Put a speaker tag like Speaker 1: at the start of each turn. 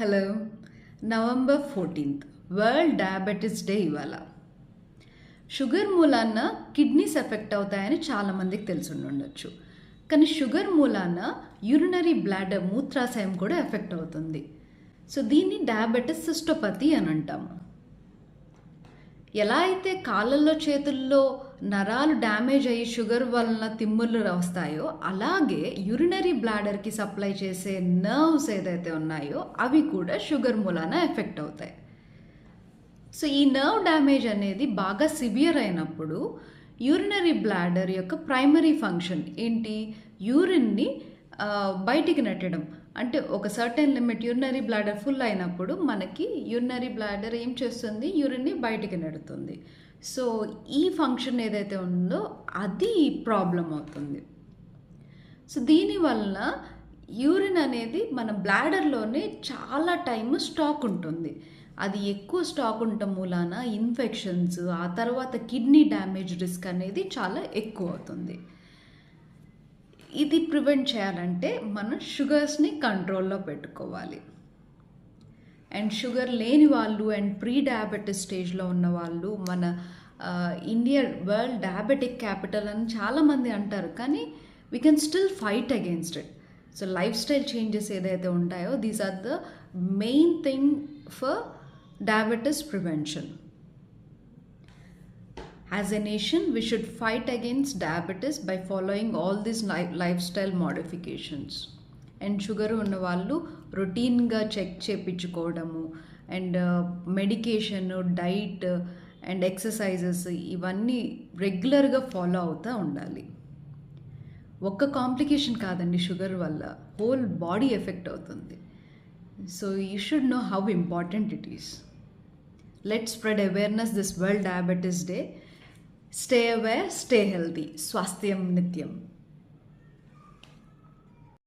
Speaker 1: Hello. November fourteenth. World diabetes day ఇవాళ. Sugar మూలాన kidneys effect అవుతాయని చాలామందికి తెలిసి ఉండొచ్చు కానీ షుగర్ మూలాన యూరినరీ బ్లాడర్ మూత్రాశయం కూడా ఎఫెక్ట్ అవుతుంది. సో దీన్ని డయాబెటిస్ సిస్టోపతి అని అంటాము. ఎలా అయితే కాళ్ళల్లో చేతుల్లో నరాలు డ్యామేజ్ అయ్యి షుగర్ వలన తిమ్ముర్లు వస్తాయో అలాగే యూరినరీ బ్లాడర్కి సప్లై చేసే నర్వ్స్ ఏదైతే ఉన్నాయో అవి కూడా షుగర్ మూలాన ఎఫెక్ట్ అవుతాయి. సో ఈ నర్వ్ డ్యామేజ్ అనేది బాగా సివియర్ అయినప్పుడు యూరినరీ బ్లాడర్ యొక్క ప్రైమరీ ఫంక్షన్ ఏంటి? యూరిన్ని బయటికి నెట్టడం. అంటే ఒక certain limit urinary bladder full అయినప్పుడు మనకి యూరినరీ బ్లాడర్ ఏం చేస్తుంది? యూరిన్ని బయటికి నెడుతుంది. సో ఈ ఫంక్షన్ ఏదైతే ఉందో అది ప్రాబ్లం అవుతుంది. సో దీనివల్ల యూరిన్ అనేది మన బ్లాడర్లోనే చాలా టైం స్టాక్ ఉంటుంది. అది ఎక్కువ స్టాక్ ఉండటం మూలాన ఇన్ఫెక్షన్స్ ఆ తర్వాత కిడ్నీ డ్యామేజ్ రిస్క్ అనేది చాలా ఎక్కువ అవుతుంది. ఇది ప్రివెంట్ చేయాలంటే మనం షుగర్స్ని కంట్రోల్లో పెట్టుకోవాలి. అండ్ షుగర్ లేని వాళ్ళు అండ్ ప్రీ డయాబెటిస్ స్టేజ్లో ఉన్న వాళ్ళు మన ఇండియా వరల్డ్ డయాబెటిక్ క్యాపిటల్ అని చాలామంది అంటారు కానీ we can still fight against it so lifestyle changes ఏదైతే ఉంటాయో these are the main thing for diabetes prevention As a nation, we should fight against diabetes by following all these life lifestyle modifications. And sugar ఉన్న వాళ్ళు రొటీన్గా check చేయించుకోవడము and medication diet and exercises ఇవన్నీ రెగ్యులర్గా follow అవుతూ ఉండాలి. ఒక్క complication కాదండి sugar వల్ల. హోల్ బాడీ ఎఫెక్ట్ అవుతుంది. So you should know how important it is let spread awareness this world diabetes day stay aware, stay healthy. Swasthiyam Nityam.